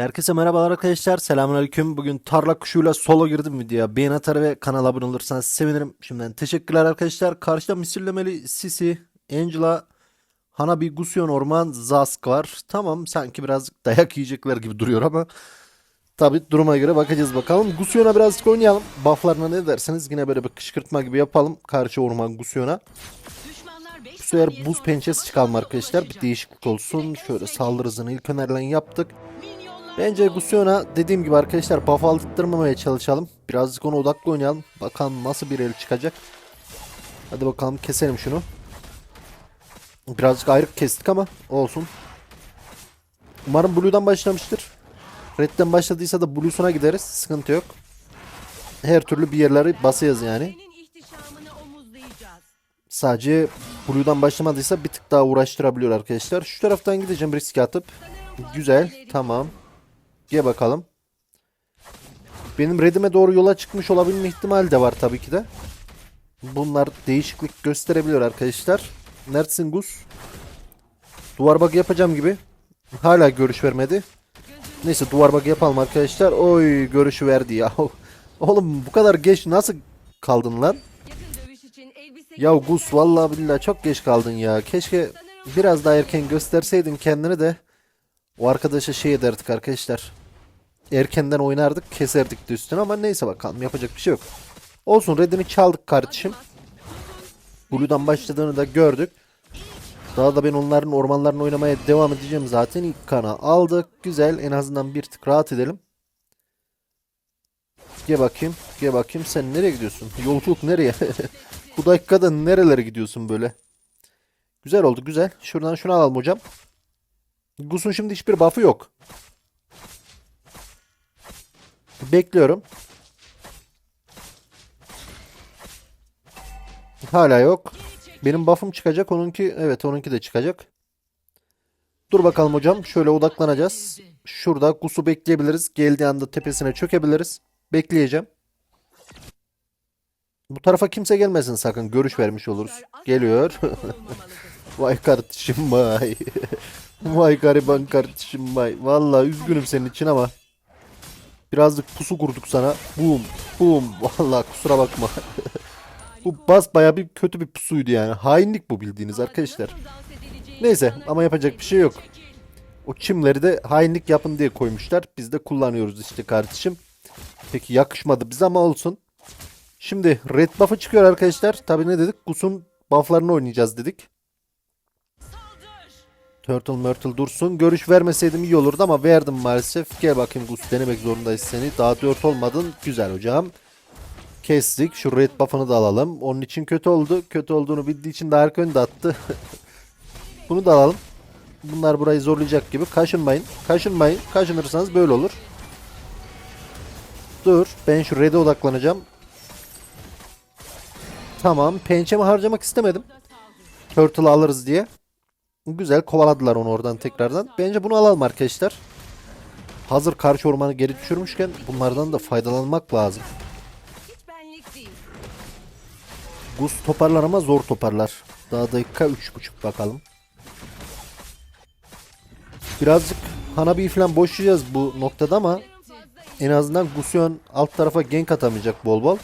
Herkese merhabalar arkadaşlar. Selamünaleyküm. Bugün tarla kuşuyla solo girdim videoya. Beğen atar ve kanala abone olursanız sevinirim. Şimdiden teşekkürler arkadaşlar. Karşıda misillemeli Sisi, Angela, Hanabi, Gusion, Orman, Zask var. Tamam sanki birazcık dayak yiyecekler gibi duruyor ama tabi duruma göre bakacağız bakalım. Gusion'a birazcık oynayalım. Bufflarına ne derseniz yine böyle bir kışkırtma gibi yapalım. Karşı Orman Gusion'a. Bu sefer buz pençesi çıkalım arkadaşlar. Bir değişiklik olsun. Şöyle saldırı ilk önerilen yaptık. Bence Gusion'a dediğim gibi arkadaşlar buff aldırtmamaya çalışalım. Birazcık ona odaklı oynayalım. Bakalım nasıl bir el çıkacak. Hadi bakalım keselim şunu. Birazcık ayrık kestik ama olsun. Umarım Blue'dan başlamıştır. Red'den başladıysa da Blue'suna gideriz. Sıkıntı yok. Her türlü bir yerleri basıyoruz yani. Sadece Blue'dan başlamadıysa bir tık daha uğraştırabiliyor arkadaşlar. Şu taraftan gideceğim riske atıp. Güzel. Tamam. Gel bakalım. Benim redime doğru yola çıkmış olabilme ihtimali de var tabii ki de. Bunlar değişiklik gösterebiliyor arkadaşlar. Neredesin Gus? Duvar bug yapacağım gibi. Hala görüş vermedi. Neyse duvar bug yapalım arkadaşlar. Oy görüşü verdi ya. Oğlum bu kadar geç nasıl kaldın lan? Ya Gus vallahi billahi çok geç kaldın ya. Keşke biraz daha erken gösterseydin kendini de o arkadaşa şey ederdik arkadaşlar. Erkenden oynardık keserdik de üstüne ama neyse bakalım yapacak bir şey yok. Olsun redini çaldık kardeşim. Blue'dan başladığını da gördük. Daha da ben onların ormanlarını oynamaya devam edeceğim zaten. İlk kana aldık. Güzel en azından bir tık rahat edelim. Gel bakayım. Gel bakayım. Sen nereye gidiyorsun? Yolculuk nereye? Bu dakikada nerelere gidiyorsun böyle? Güzel oldu güzel. Şuradan şunu alalım hocam. Gus'un şimdi hiçbir buff'ı yok. Bekliyorum. Hala yok. Benim buff'ım çıkacak. Onunki evet onunki de çıkacak. Dur bakalım hocam. Şöyle odaklanacağız. Şurada Gus'u bekleyebiliriz. Geldiği anda tepesine çökebiliriz. Bekleyeceğim. Bu tarafa kimse gelmesin sakın. Görüş vermiş oluruz. Geliyor. vay kardeşim vay. vay gariban kardeşim vay. Vallahi üzgünüm senin için ama. Birazcık pusu kurduk sana. Boom. Boom. Vallahi kusura bakma. bu bas baya bir kötü bir pusuydu yani. Hainlik bu bildiğiniz arkadaşlar. Neyse ama yapacak bir şey yok. O çimleri de hainlik yapın diye koymuşlar. Biz de kullanıyoruz işte kardeşim. Peki yakışmadı bize ama olsun. Şimdi red buff'ı çıkıyor arkadaşlar. Tabi ne dedik? Gus'un buff'larını oynayacağız dedik. Turtle Myrtle dursun. Görüş vermeseydim iyi olurdu ama verdim maalesef. Gel bakayım Gus denemek zorundayız seni. Daha 4 olmadın. Güzel hocam. Kestik. Şu red buff'ını da alalım. Onun için kötü oldu. Kötü olduğunu bildiği için de arka önde attı. Bunu da alalım. Bunlar burayı zorlayacak gibi. Kaşınmayın. Kaşınmayın. Kaşınırsanız böyle olur. Dur. Ben şu red'e odaklanacağım. Tamam. Pençemi harcamak istemedim. Turtle'ı alırız diye. Güzel. Kovaladılar onu oradan tekrardan. Bence bunu alalım arkadaşlar. Hazır karşı ormanı geri düşürmüşken bunlardan da faydalanmak lazım. Gus toparlar ama zor toparlar. Daha dakika 3.5 bakalım. Birazcık Hanabi'yi falan boşlayacağız bu noktada ama en azından Gusion alt tarafa gank atamayacak bol bol.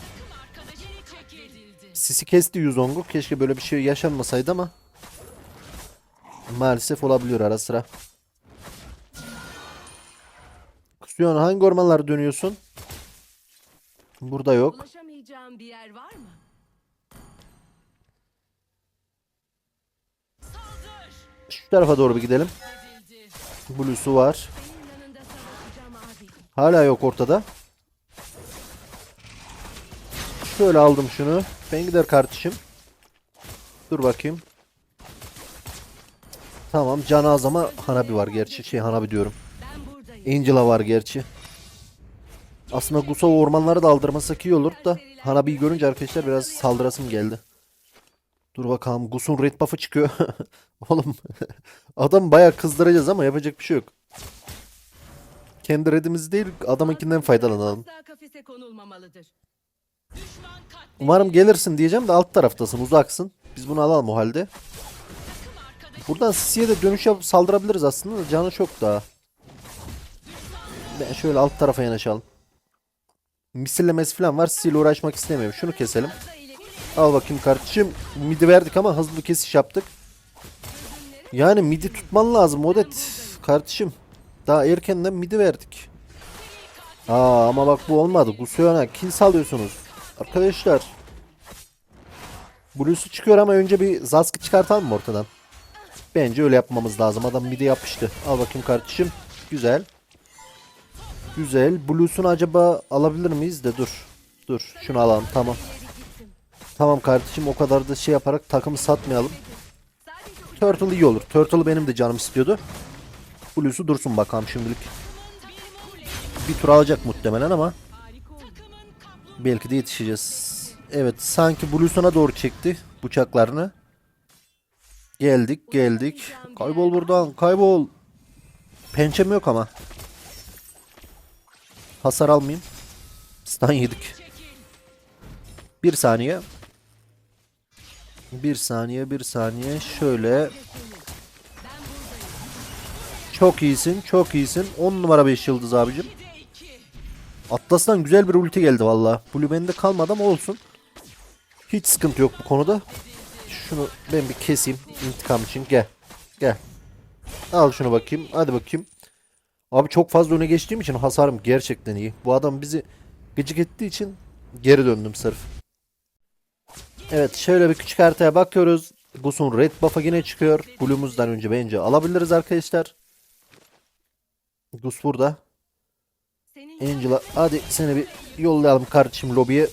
Sisi kesti Yuzong'u. Keşke böyle bir şey yaşanmasaydı ama maalesef olabiliyor ara sıra. Gusion hangi ormanlara dönüyorsun? Burada yok. Ulaşamayacağım bir yer var mı? Şu tarafa doğru bir gidelim. Blue'su var. Senin yanında savaşacağım abi. Hala yok ortada. Şöyle aldım şunu. Ben gider kardeşim. Dur bakayım. Tamam canı az ama Hanabi var gerçi. Şey Hanabi diyorum. Angela var gerçi. Aslında Gusa o ormanları da aldırmasak iyi olur da Hanabi'yi görünce arkadaşlar biraz saldırasım geldi. Dur bakalım Gus'un red buff'ı çıkıyor. Oğlum adam bayağı kızdıracağız ama yapacak bir şey yok. Kendi redimiz değil adamınkinden faydalanalım. Umarım gelirsin diyeceğim de alt taraftasın uzaksın. Biz bunu alalım o halde. Buradan Sisi'ye de dönüş yapıp saldırabiliriz aslında da canı çok daha. Ben şöyle alt tarafa yanaşalım. Misillemesi falan var. Sil uğraşmak istemiyorum. Şunu keselim. Al bakayım kardeşim. Midi verdik ama hızlı kesiş yaptık. Yani midi tutman lazım Odet. Kardeşim. Daha erkenden midi verdik. Aa ama bak bu olmadı. Gusyona kill salıyorsunuz. Arkadaşlar. Blue'su çıkıyor ama önce bir Zask'ı çıkartalım mı ortadan? Bence öyle yapmamız lazım. Adam midi yapıştı. Al bakayım kardeşim. Güzel. Güzel. Blue'sunu acaba alabilir miyiz de dur. Dur. Şunu alalım. Tamam. Tamam kardeşim o kadar da şey yaparak takımı satmayalım. Turtle iyi olur. Turtle benim de canım istiyordu. Blue'su dursun bakalım şimdilik. Bir tur alacak muhtemelen ama belki de yetişeceğiz. Evet sanki Blue'suna doğru çekti bıçaklarını. Geldik geldik. Kaybol buradan kaybol. Pençem yok ama. Hasar almayayım. Stun yedik. Bir saniye. Bir saniye, bir saniye. Şöyle. Çok iyisin, çok iyisin. 10 numara 5 yıldız abicim. Atlas'tan güzel bir ulti geldi valla. Blue bende kalmadı ama olsun. Hiç sıkıntı yok bu konuda. Şunu ben bir keseyim intikam için. Gel. Gel. Al şunu bakayım. Hadi bakayım. Abi çok fazla öne geçtiğim için hasarım gerçekten iyi. Bu adam bizi gıcık ettiği için geri döndüm sırf. Evet şöyle bir küçük haritaya bakıyoruz. Gus'un red buff'a yine çıkıyor. Blue'muzdan önce bence alabiliriz arkadaşlar. Gus burada. Angela hadi seni bir yollayalım kardeşim lobiye.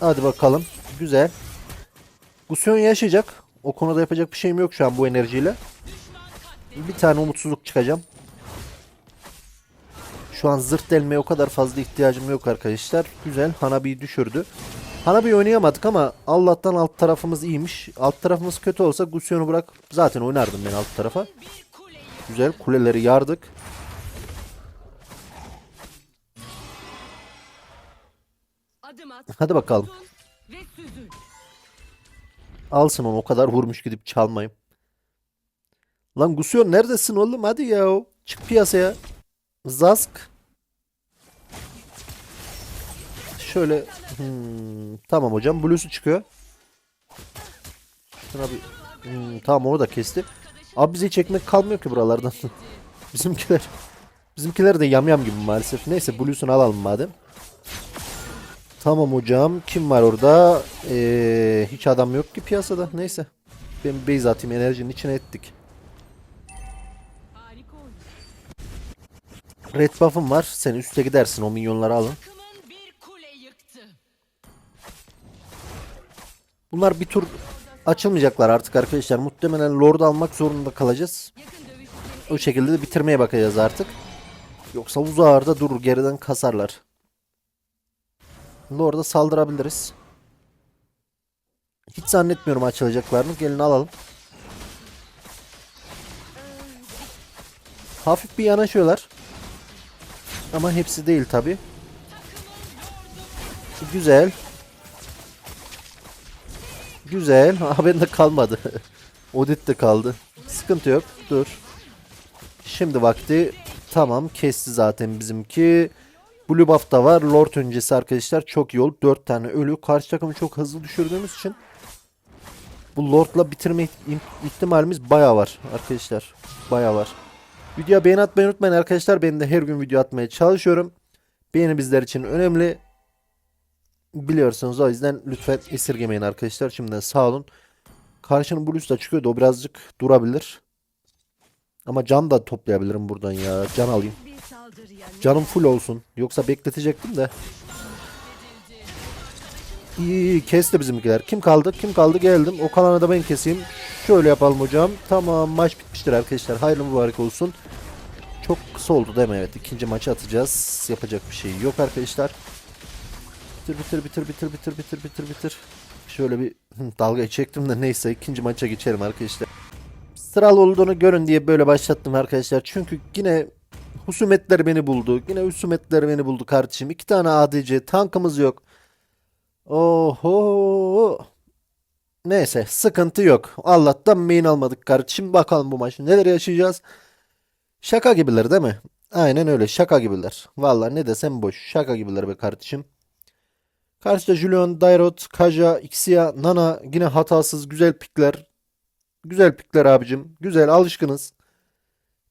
Hadi bakalım. Güzel. Gusion yaşayacak. O konuda yapacak bir şeyim yok şu an bu enerjiyle. Bir tane umutsuzluk çıkacağım. Şu an zırt delmeye o kadar fazla ihtiyacım yok arkadaşlar. Güzel. Hanabi'yi düşürdü. Hanabi oynayamadık ama Allah'tan alt tarafımız iyiymiş. Alt tarafımız kötü olsa Gusion'u bırak. Zaten oynardım ben alt tarafa. Güzel. Kuleleri yardık. Hadi bakalım. Alsın onu o kadar vurmuş gidip çalmayayım. Lan Gusion neredesin oğlum hadi ya. Çık piyasaya. Zask. Şöyle. Hmm, tamam hocam. Blue'su çıkıyor. Şuna bir. Hmm, tamam onu da kesti. Abi bize hiç ekmek kalmıyor ki buralardan. Bizimkiler. Bizimkiler de yamyam gibi maalesef. Neyse Blue'sunu alalım madem. Tamam hocam. Kim var orada? Ee, hiç adam yok ki piyasada. Neyse. Ben base atayım. Enerjinin içine ettik. Red buff'ım var. Sen üste gidersin. O minyonları alın. Bunlar bir tur açılmayacaklar artık arkadaşlar. Muhtemelen Lord almak zorunda kalacağız. O şekilde de bitirmeye bakacağız artık. Yoksa uzağırda durur. Geriden kasarlar. Lord'a saldırabiliriz. Hiç zannetmiyorum açılacaklarını. Gelin alalım. Hafif bir yanaşıyorlar. Ama hepsi değil tabi. Güzel. Güzel. Aa bende kalmadı. Odit de kaldı. Sıkıntı yok. Dur. Şimdi vakti. Tamam kesti zaten bizimki. Blue buff da var. Lord öncesi arkadaşlar çok iyi oldu. 4 tane ölü. Karşı takımı çok hızlı düşürdüğümüz için bu Lord'la bitirme ihtim- ihtimalimiz baya var arkadaşlar. Baya var. Videoya beğeni atmayı unutmayın arkadaşlar. Ben de her gün video atmaya çalışıyorum. Beğeni bizler için önemli. Biliyorsunuz o yüzden lütfen esirgemeyin arkadaşlar. Şimdiden sağ olun. Karşının Blues da çıkıyordu. O birazcık durabilir. Ama can da toplayabilirim buradan ya. Can alayım. Canım full olsun. Yoksa bekletecektim de. İyi iyi kesti bizimkiler. Kim kaldı? Kim kaldı? Geldim. O kalanı da ben keseyim. Şöyle yapalım hocam. Tamam maç bitmiştir arkadaşlar. Hayırlı mübarek olsun. Çok kısa oldu değil mi? Evet. ikinci maçı atacağız. Yapacak bir şey yok arkadaşlar. Bitir bitir bitir bitir bitir bitir bitir bitir. Şöyle bir dalga çektim de neyse ikinci maça geçelim arkadaşlar. Sıralı olduğunu görün diye böyle başlattım arkadaşlar. Çünkü yine husumetler beni buldu. Yine husumetler beni buldu kardeşim. İki tane ADC tankımız yok. Oho. Neyse sıkıntı yok. Allah'tan main almadık kardeşim. Bakalım bu maç neler yaşayacağız. Şaka gibiler değil mi? Aynen öyle. Şaka gibiler. Vallahi ne desem boş. Şaka gibiler be kardeşim. Karşıda Julian, Dairot, Kaja, Xia, Nana yine hatasız güzel pikler. Güzel pikler abicim. Güzel alışkınız.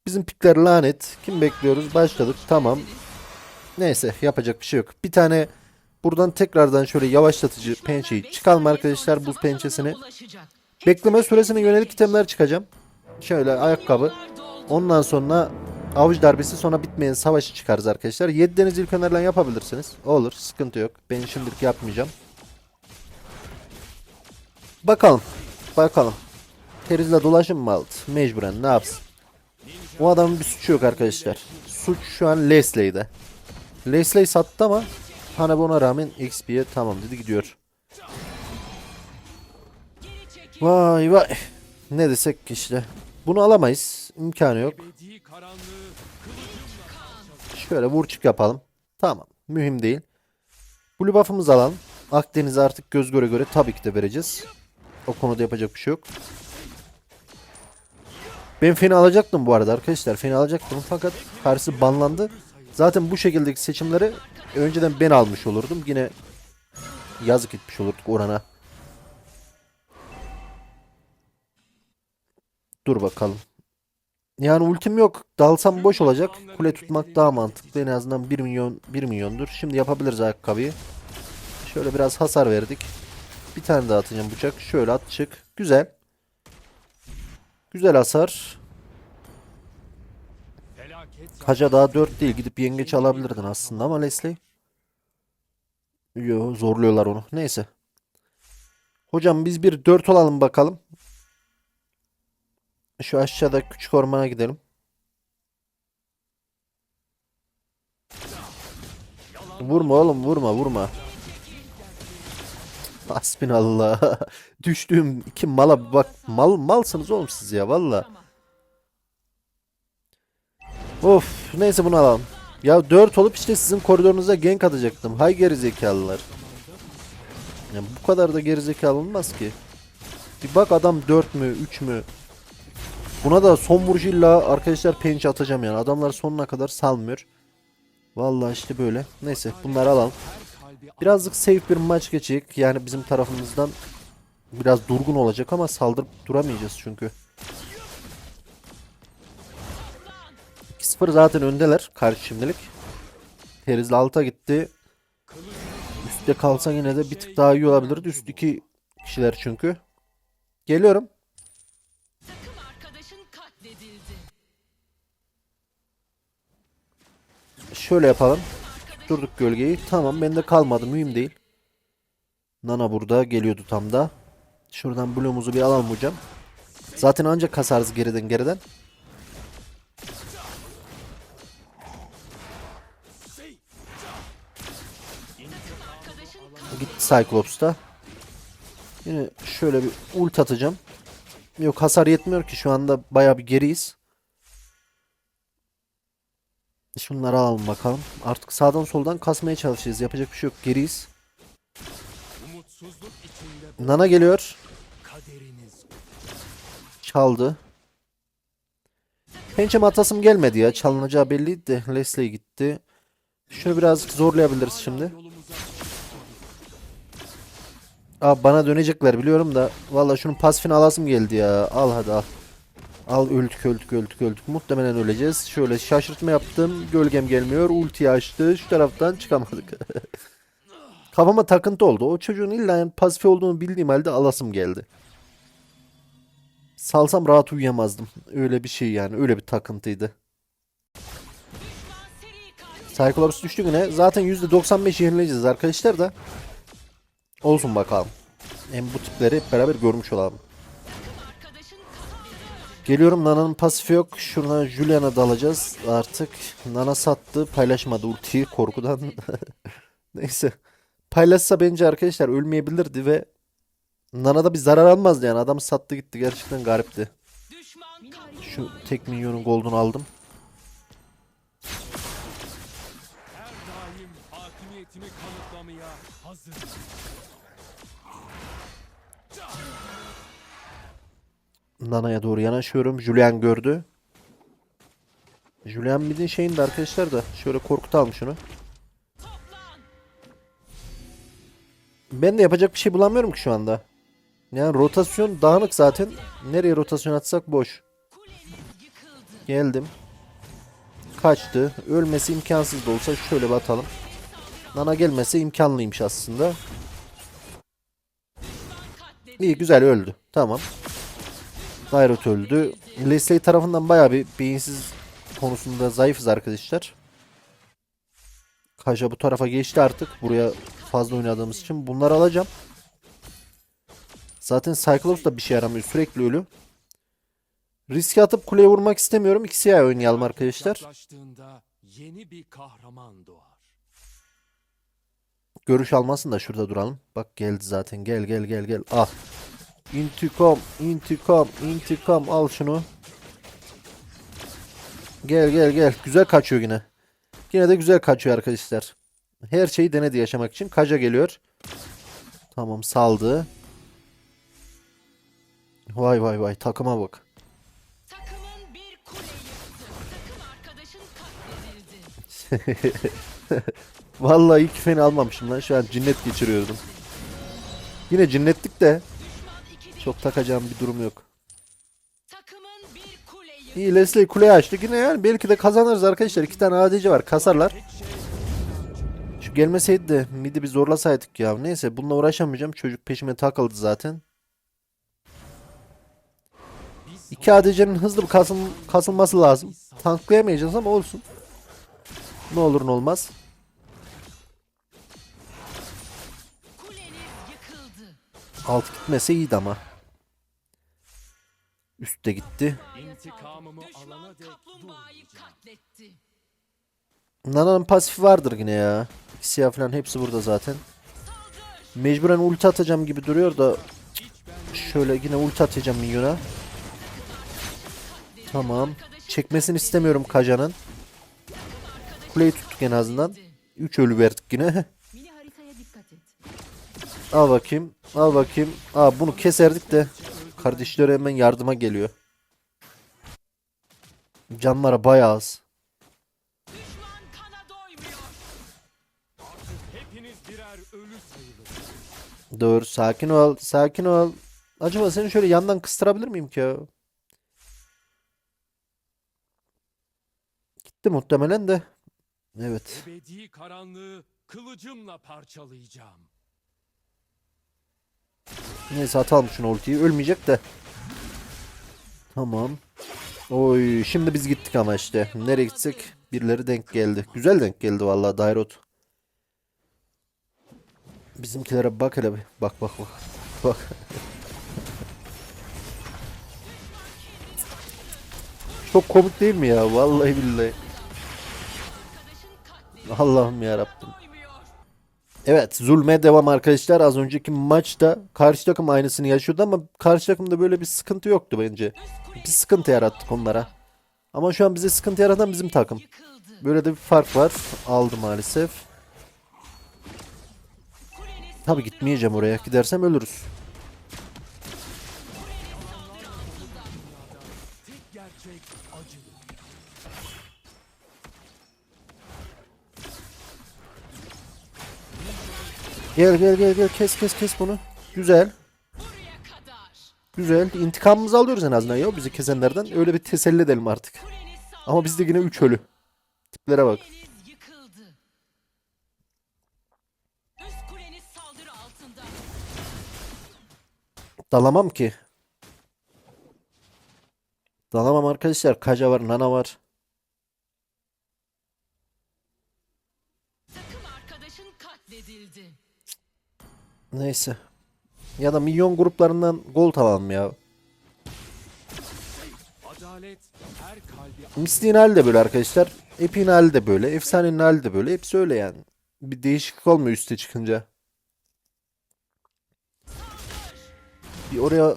Bizim pikler lanet. Kim bekliyoruz? Başladık. Tamam. Neyse yapacak bir şey yok. Bir tane buradan tekrardan şöyle yavaşlatıcı pençeyi çıkalım arkadaşlar buz pençesini. Bekleme süresine yönelik itemler çıkacağım. Şöyle ayakkabı. Ondan sonra avuç darbesi sonra bitmeyen savaşı çıkarız arkadaşlar. 7 deniz ilk yapabilirsiniz. Olur sıkıntı yok. Ben şimdilik yapmayacağım. Bakalım. Bakalım. Terizle dolaşım mı aldı? Mecburen ne yapsın? O adamın bir suçu yok arkadaşlar. Suç şu an Leslie'de. Leslie sattı ama Hanabi ona rağmen XP'ye tamam dedi gidiyor. Vay vay. Ne desek işte. Bunu alamayız. İmkanı yok. Şöyle vur çık yapalım. Tamam. Mühim değil. Blue buff'ımızı alalım. Akdeniz'e artık göz göre göre tabii ki de vereceğiz. O konuda yapacak bir şey yok. Ben Feni alacaktım bu arada arkadaşlar. Feni alacaktım fakat karşısı banlandı. Zaten bu şekildeki seçimleri önceden ben almış olurdum. Yine yazık etmiş olurduk orana. Dur bakalım. Yani ultim yok. Dalsam boş olacak. Kule tutmak daha mantıklı. En azından 1 milyon 1 milyondur. Şimdi yapabiliriz ayakkabıyı. Şöyle biraz hasar verdik. Bir tane daha atacağım bıçak. Şöyle at çık. Güzel. Güzel hasar. Kaca daha 4 değil. Gidip yengeç alabilirdin aslında ama Leslie. Yo, zorluyorlar onu. Neyse. Hocam biz bir 4 olalım bakalım. Şu aşağıda küçük ormana gidelim. Vurma oğlum vurma vurma. Hasbinallah. Düştüğüm iki mala bak. Mal malsınız oğlum siz ya valla. Of neyse bunu alalım. Ya 4 olup işte sizin koridorunuza gank atacaktım. Hay gerizekalılar. Ya bu kadar da gerizekalı olmaz ki. Bir bak adam 4 mü 3 mü? Buna da son vuruşuyla arkadaşlar pençe atacağım yani. Adamlar sonuna kadar salmıyor. Vallahi işte böyle. Neyse bunları alalım. Birazcık safe bir maç geçecek. Yani bizim tarafımızdan biraz durgun olacak ama saldırıp duramayacağız çünkü. 2-0 zaten öndeler karşı şimdilik. Perizli alta gitti. Üstte kalsa yine de bir tık daha iyi olabilirdi. Üst iki kişiler çünkü. Geliyorum. Şöyle yapalım. Durduk gölgeyi. Tamam bende kalmadı. Mühim değil. Nana burada. Geliyordu tam da. Şuradan bloğumuzu bir alalım hocam. Zaten ancak kasarız geriden geriden. Gitti Cyclops'ta. Yine şöyle bir ult atacağım. Yok hasar yetmiyor ki şu anda baya bir geriyiz. Şunları alalım bakalım. Artık sağdan soldan kasmaya çalışacağız. Yapacak bir şey yok. Geriyiz. Nana geliyor. Çaldı. Pençem atasım gelmedi ya. Çalınacağı belliydi de. Leslie gitti. Şunu biraz zorlayabiliriz şimdi. Aa, bana dönecekler biliyorum da. Valla şunun pasifini alasım geldi ya. Al hadi al. Al öldük öldük öldük öldük. Muhtemelen öleceğiz. Şöyle şaşırtma yaptım. Gölgem gelmiyor. Ultiyi açtı. Şu taraftan çıkamadık. Kafama takıntı oldu. O çocuğun illa yani pasifi olduğunu bildiğim halde alasım geldi. Salsam rahat uyuyamazdım. Öyle bir şey yani. Öyle bir takıntıydı. Cyclops düştü yine. Zaten %95 yenileceğiz arkadaşlar da. Olsun bakalım. Hem bu tipleri beraber görmüş olalım. Geliyorum Nana'nın pasifi yok. Şuradan Julian'a dalacağız artık. Nana sattı. Paylaşmadı ultiyi korkudan. Neyse. Paylaşsa bence arkadaşlar ölmeyebilirdi ve Nana da bir zarar almazdı yani. Adam sattı gitti. Gerçekten garipti. Şu tek milyonun gold'unu aldım. Nana'ya doğru yanaşıyorum. Julian gördü. Julian Mid'in şeyinde arkadaşlar da şöyle korkutalım şunu. Ben de yapacak bir şey bulamıyorum ki şu anda. Yani rotasyon dağınık zaten. Nereye rotasyon atsak boş. Geldim. Kaçtı. Ölmesi imkansız da olsa şöyle bir atalım. Nana gelmese imkanlıymış aslında. İyi güzel öldü. Tamam. Dairot öldü. Leslie tarafından bayağı bir beyinsiz konusunda zayıfız arkadaşlar. Kaja bu tarafa geçti artık. Buraya fazla oynadığımız için. Bunları alacağım. Zaten Cyclops da bir şey yaramıyor. Sürekli ölü. Riske atıp kuleye vurmak istemiyorum. İkisi ay oynayalım arkadaşlar. Yeni bir kahraman doğar. Görüş almasın da şurada duralım. Bak geldi zaten. Gel gel gel gel. Al. İntikam, intikam, intikam. Al şunu. Gel gel gel. Güzel kaçıyor yine. Yine de güzel kaçıyor arkadaşlar. Her şeyi denedi yaşamak için. Kaja geliyor. Tamam saldı. Vay vay vay takıma bak. Vallahi ilk feni almamışım lan. Şu an cinnet geçiriyordum. Yine cinnettik de çok takacağım bir durum yok. İyi Leslie kuleyi açtı. Yine yani belki de kazanırız arkadaşlar. İki tane ADC var. Kasarlar. Şu gelmeseydi de midi bir zorlasaydık ya. Neyse bununla uğraşamayacağım. Çocuk peşime takıldı zaten. İki ADC'nin hızlı bir kasıl kasılması lazım. Tanklayamayacağız ama olsun. Ne olur ne olmaz. Alt gitmese iyiydi ama. Üstte gitti. Nana'nın pasifi vardır yine ya. Siyah falan hepsi burada zaten. Mecburen ulti atacağım gibi duruyor da şöyle yine ulti atacağım minyona. Tamam. Çekmesini istemiyorum Kaja'nın. Kuleyi tuttuk en azından. 3 ölü verdik yine. Mini haritaya dikkat et. Al bakayım. Al bakayım. Aa bunu keserdik de. Kardeşleri hemen yardıma geliyor. Canlara bayağı az. Düşman kana doymuyor. Hepiniz birer ölü sayılır. Dur sakin ol. Sakin ol. Acaba seni şöyle yandan kıstırabilir miyim ki ya? Gitti muhtemelen de. Evet. Ebedi karanlığı kılıcımla parçalayacağım. Neyse atalım şunu ultiyi. Ölmeyecek de. Tamam. Oy şimdi biz gittik ama işte. Nereye gitsek birileri denk geldi. Güzel denk geldi vallahi Dairot. Bizimkilere bak hele bir. Bak bak bak. Bak. Çok komik değil mi ya? Vallahi billahi. Allah'ım ya. Evet zulme devam arkadaşlar. Az önceki maçta karşı takım aynısını yaşıyordu ama karşı takımda böyle bir sıkıntı yoktu bence. Bir sıkıntı yarattık onlara. Ama şu an bize sıkıntı yaratan bizim takım. Böyle de bir fark var. Aldı maalesef. Tabi gitmeyeceğim oraya. Gidersem ölürüz. Gel gel gel gel kes kes kes bunu. Güzel. Güzel. İntikamımızı alıyoruz en azından ya bizi kesenlerden. Öyle bir teselli edelim artık. Ama bizde yine 3 ölü. Tiplere bak. Dalamam ki. Dalamam arkadaşlar. Kaja var, Nana var. Takım arkadaşın katledildi. Neyse. Ya da milyon gruplarından gol alalım ya. Misli'nin hali de böyle arkadaşlar. Epic'in hali de böyle. Efsanenin hali de böyle. Hepsi öyle yani. Bir değişiklik olmuyor üste çıkınca. Bir oraya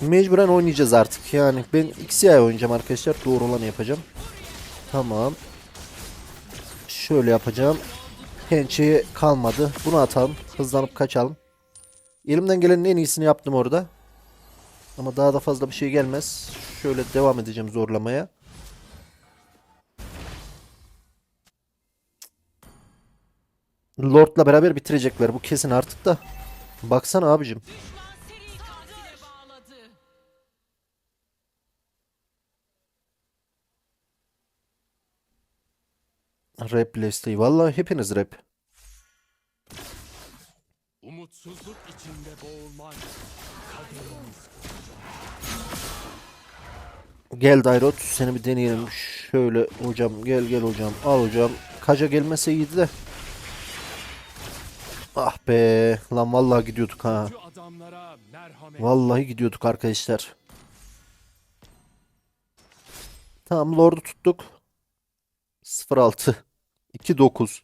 mecburen oynayacağız artık. Yani ben XCI oynayacağım arkadaşlar. Doğru olanı yapacağım. Tamam. Şöyle yapacağım. Pençeye kalmadı. Bunu atalım hızlanıp kaçalım. Elimden gelenin en iyisini yaptım orada. Ama daha da fazla bir şey gelmez. Şöyle devam edeceğim zorlamaya. Lord'la beraber bitirecekler. Bu kesin artık da. Baksana abicim. Rap listeyi. Vallahi hepiniz rap. Umutsuzluk içinde boğulman kaderimiz. Gel Dairot seni bir deneyelim. Şöyle hocam gel gel hocam. Al hocam. Kaca gelmese iyiydi de. Ah be. Lan vallahi gidiyorduk ha. Vallahi gidiyorduk arkadaşlar. Tamam Lord'u tuttuk. 06 29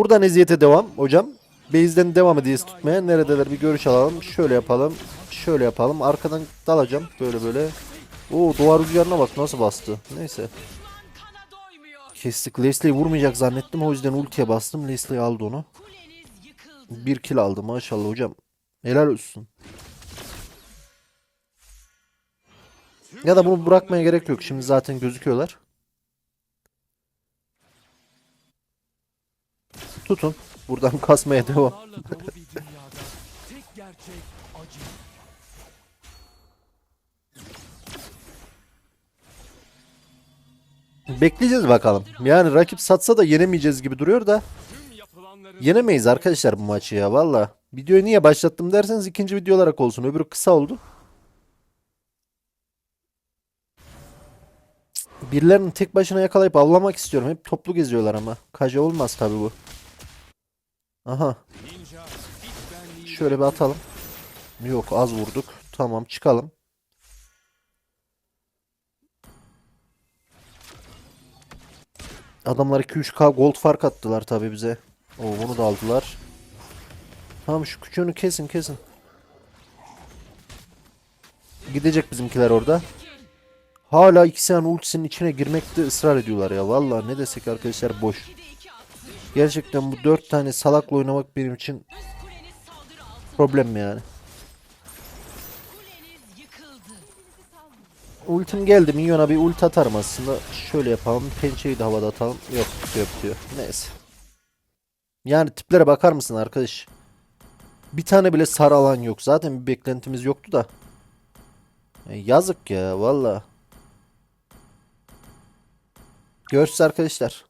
Buradan eziyete devam hocam. Base'den devam ediyoruz tutmaya. Neredeler bir görüş alalım. Şöyle yapalım. Şöyle yapalım. Arkadan dalacağım. Böyle böyle. Oo duvar rüzgarına bak nasıl bastı. Neyse. Kestik. Leslie'yi vurmayacak zannettim. O yüzden ultiye bastım. Leslie aldı onu. Bir kill aldı maşallah hocam. Helal olsun. Ya da bunu bırakmaya gerek yok. Şimdi zaten gözüküyorlar. Tutun. Buradan kasmaya devam. Bekleyeceğiz bakalım. Yani rakip satsa da yenemeyeceğiz gibi duruyor da. Yenemeyiz arkadaşlar bu maçı ya valla. Videoyu niye başlattım derseniz ikinci video olarak olsun. Öbürü kısa oldu. Birilerini tek başına yakalayıp avlamak istiyorum. Hep toplu geziyorlar ama. Kaja olmaz tabi bu. Aha. Şöyle bir atalım. Yok az vurduk. Tamam çıkalım. Adamlar 2-3k gold fark attılar tabi bize. Oo bunu da aldılar. Tamam şu küçüğünü kesin kesin. Gidecek bizimkiler orada. Hala ikisinin ultisinin içine girmekte ısrar ediyorlar ya. Vallahi ne desek arkadaşlar boş. 2'de 2 attı. Gerçekten bu dört tane salakla oynamak benim için problem yani. Ultim geldi. Minyona bir ulti atarım aslında. Şöyle yapalım. Pençeyi de havada atalım. Yok yok diyor. Neyse. Yani tiplere bakar mısın arkadaş? Bir tane bile sarı alan yok. Zaten bir beklentimiz yoktu da. Ya yazık ya valla. Görüşürüz arkadaşlar.